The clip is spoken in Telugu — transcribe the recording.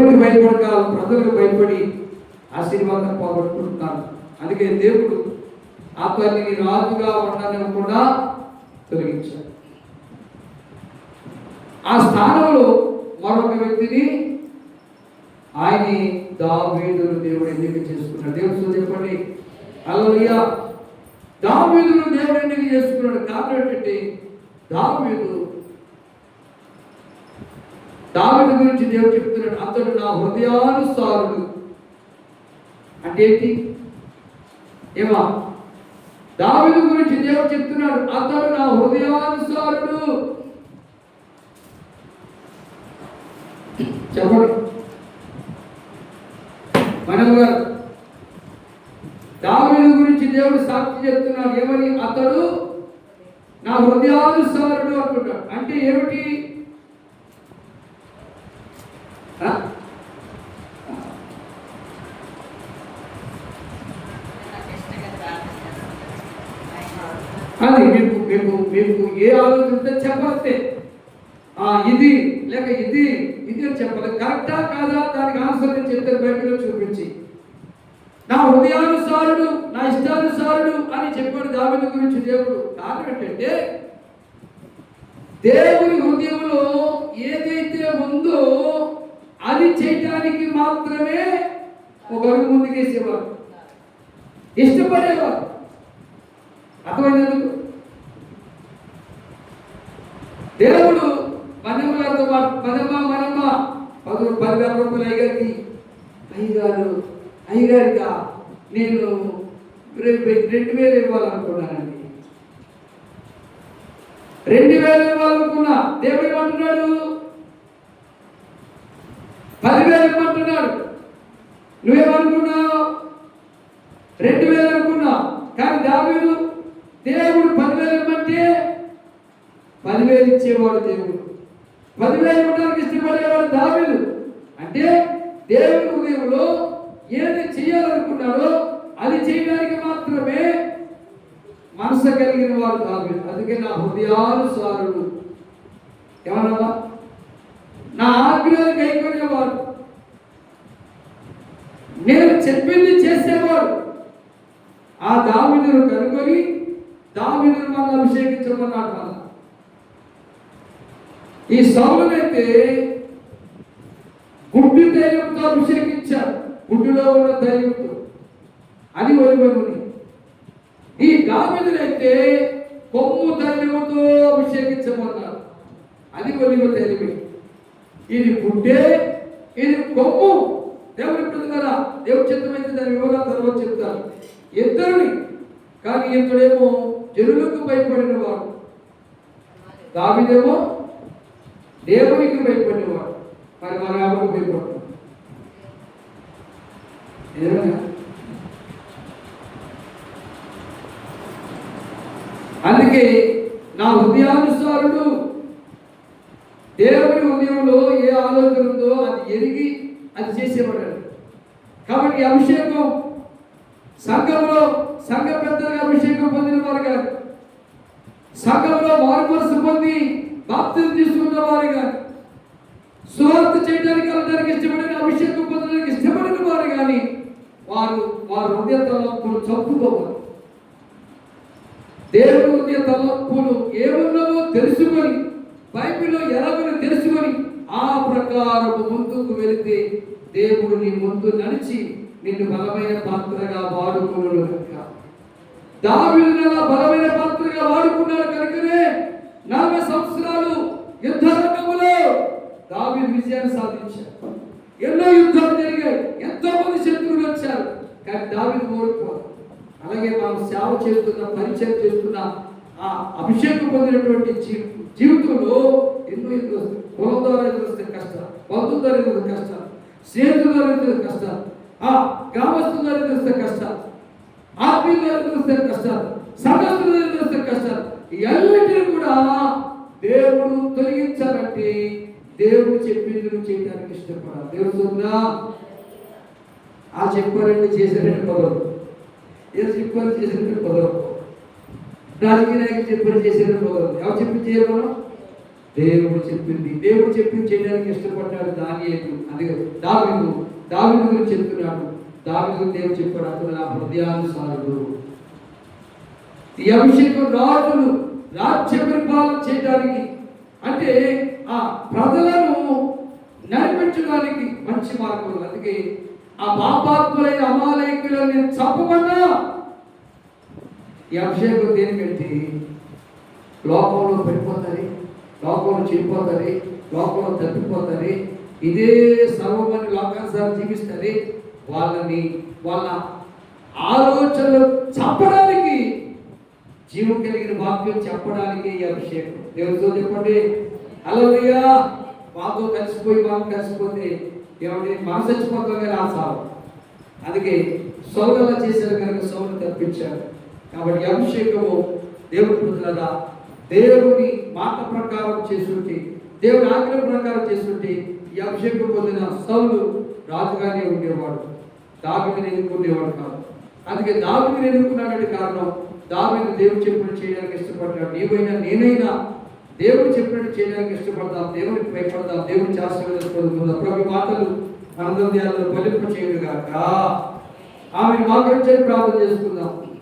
భయపడక ప్రజలకు భయపడి ఆశీర్వాదం పోగొట్టుకుంటున్నాను అందుకే దేవుడు అతన్ని రాజుగా ఉండనివ్వకుండా తొలగించాడు. ఆ స్థానంలో మరొక వ్యక్తిని ఆయన దావీదును దేవుడు ఎన్నిక చేసుకున్నాడు. దేవుడు చెప్పండి. అలలియా దావీదును దేవుడు ఎన్నిక చేసుకున్నాడు. కారణం ఏంటంటే దావీదు దావిడి గురించి దేవుడు చెప్తున్నాడు అతడు నా హృదయానుసారుడు. అంటే ఏంటి? ఏమా? దావిడి గురించి దేవుడు చెప్తున్నాడు అతడు నా హృదయానుసారుడు. చెప్పడు. మనం దావిడి గురించి దేవుడు సాక్షి చెప్తున్నాడు ఏమని? అతడు నా హృదయానుసారుడు అంటున్నాడు. అంటే ఏమిటి? అది మీకు మీకు మీకు ఏ ఆలోచన ఉంటే చెప్పస్తే ఆ ఇది లేక ఇది ఇది అని చెప్పలేదు కరెక్టా కాదా? దానికి ఆన్సర్ నేను చెప్తాను బయటలో చూపించి. నా హృదయానుసారుడు నా ఇష్టానుసారుడు అని చెప్పాడు దావిద గురించి దేవుడు. కారణం ఏంటంటే దేవుని హృదయంలో ఏదైతే ఉందో అది చేయటానికి మాత్రమే ఒక అడుగు ముందుకేసేవారు ఇష్టపడేవారు. అర్థమైనందుకు దేవుడు మనమ్మ పదమ్మ మనమ్మ. మనమ్మ పదివేల రూపాయలు అయ్యగారికి అయ్యగారు అయ్యగారిక నేను రేపు రెండు వేలు ఇవ్వాలనుకున్నానండి. రెండు వేలు ఇవ్వాలనుకున్నా. దేవుడు ఏమంటున్నాడు? పదివేలు ఇవ్వమంటున్నాడు నువ్వేమనుకున్నావు? రెండు వేలు అనుకున్నావు. కానీ దావీదు దేవుడు పదివేలు ఇవ్వమంటే పదివేలు ఇచ్చేవాడు దేవుడు. పదివేలు ఇవ్వడానికి ఇష్టపడేవాడు దావీదు. అంటే దేవుని హృదయంలో ఏది చేయాలనుకున్నాడో అది చేయడానికి మాత్రమే మనసు కలిగిన వాడు దావీదు. అందుకే నా హృదయానుసారుడు. ఏమన్నా నా ఆజ్ఞలు కైకొనేవారు నేను చెప్పింది చేసేవాడు. ఆ దావిదును కనుగొని దావిదును మళ్ళీ అభిషేకించమన్నాడు మళ్ళా ఈ సౌలనైతే గుడ్డు తైలంతో అభిషేకించారు. గుడ్డులో ఉన్న తైలంతో అది ఒలివనుని ఈ దావిదునైతే కొమ్ము తైలముతో అభిషేకించమన్నారు అది ఒలివ తైలమే. ఇది గుడ్డే ఇది కొమ్ము. దేవుడు ఇప్పుడు కదా దేవుడు చిత్తమైతే దాని వివరాలు తర్వాత చెప్తారు ఇద్దరిని కానీ ఇతడేమో జనులకు భయపడిన వాడు దావిదేమో దేవునికి భయపడినవాడు. మరి మన ఎవరికి భయపడుతున్నాం అందుకే నా హృదయానుసారుడు దేవుని హృదయంలో ఏ ఆలోచన ఉందో అది ఎరిగి అది చేసేవాడు. కాబట్టి అభిషేకం సంఘంలో సంఘ పెద్దలుగా అభిషేకం పొందిన వారు కాదు సంఘంలో మార్పులు పొంది బాప్తిని తీసుకున్న వారు కాదు సువార్త చేయడానికి వెళ్ళడానికి ఇష్టపడిన అభిషేకం పొందడానికి ఇష్టపడిన వారు కానీ వారు వారి హృదయ తలంపులు చంపుకోవాలి. దేవుని హృదయ తలంపులు ఏమున్నావో తెలుసుకొని బైబిల్లో ఎలాగో తెలుసుకొని ఆ ప్రకారము ముందుకు వెళితే దేవుడు నీ ముందు నడిచి నిన్ను బలమైన పాత్రగా వాడుకోను కనుక. దావీదును అలా బలమైన పాత్రగా వాడుకున్నాడు కనుకనే నలభై సంవత్సరాలు యుద్ధ రంగంలో దావి విజయాన్ని సాధించాడు. ఎన్నో యుద్ధాలు జరిగాయి. ఎంతో మంది శత్రువులు వచ్చారు. కానీ దావిని ఓడిపోదు అలాగే మనం సేవ చేస్తున్న పరిచయం చేస్తున్న ఆ అభిషేకం పొందినటువంటి జీవితంలో ఎన్నో ఎదురు వస్తాయి పొలం ద్వారా ఎదురు వస్తాయి కష్టాలు బంధువుల ద్వారా ఎదురు వస్తాయి కష్టాలు స్నేహితుల ద్వారా ఎదురు వస్తాయి కష్టాలు ఆ గ్రామస్తుల ద్వారా ఎదురు వస్తాయి కష్టాలు ఆత్మీయుల ద్వారా ఎదురు వస్తాయి కష్టాలు సంఘస్థుల ద్వారా ఎదురు వస్తాయి కష్టాలు ఇవన్నిటిని కూడా దేవుడు తొలగించాలంటే దేవుడు చెప్పింది నువ్వు చేయడానికి ఇష్టపడాలి. దేవుడు చూద్దా ఆ చెప్పారంటే చేశారంటే పదవు ఏదో చెప్పారు చేసినట్టు పదవు రాజకీయ నాయకులు చెప్పిన చేసినట్టు కుదరదు ఎవరు చెప్పి చేయగలం దేవుడు చెప్పింది. దేవుడు చెప్పింది చేయడానికి ఇష్టపడ్డాడు దాని అందుకే దావిదు. దావిదు గురించి చెప్తున్నాడు. దావిదు దేవుడు చెప్పాడు అతను నా హృదయానుసారుడు ఈ అభిషేకం రాజులు రాజ్య పరిపాలన చేయడానికి అంటే ఆ ప్రజలను నడిపించడానికి మంచి మార్గం. అందుకే ఆ పాపాత్ములైన అమాలయకులను నేను చంపమన్నా. ఈ అభిషేకం దేనికంటే లోకంలో పడిపోతుంది లోకంలో చెడిపోతుంది లోకంలో తప్పిపోతుంది. ఇదే సర్వమని లోకానుసారం జీవిస్తుంది. వాళ్ళని వాళ్ళ ఆలోచనలు చెప్పడానికి జీవం కలిగిన వాక్యం చెప్పడానికి ఈ అభిషేకం. దేవుడితో చెప్పండి. అలవయ్యా మాతో కలిసిపోయి వాళ్ళు కలిసిపోతే ఏమంటే మనసు చచ్చిపోతాం కానీ ఆ సావు అందుకే సౌరలా చేశారు కనుక సౌలు తప్పించారు కాబట్టి అభిషేకము దేవుడి పుత్రులరా దేవుని మాట ప్రకారం చేస్తుంటే దేవుని ఆజ్ఞ ప్రకారం చేస్తుంటే ఈ అభిషేకం పొందిన సౌలు రాజుగానే ఉండేవాడు. దావిని ఎదుర్కొనేవాడు కాదు. అందుకే దావిని ఎన్నుకున్నాడంటే కారణం దావిని దేవుడు చెప్పినట్టు చేయడానికి ఇష్టపడ్డాడు. నీవైనా నేనైనా దేవుడు చెప్పినట్టు చేయడానికి ఇష్టపడతాం దేవుడికి భయపడతాం దేవుని శాస్త్రం పొందుకుందాం. ప్రభు మాటలు మనందరి బలింప చేయడు కాక ఆమె మా ప్రార్థన చేసుకుందాం.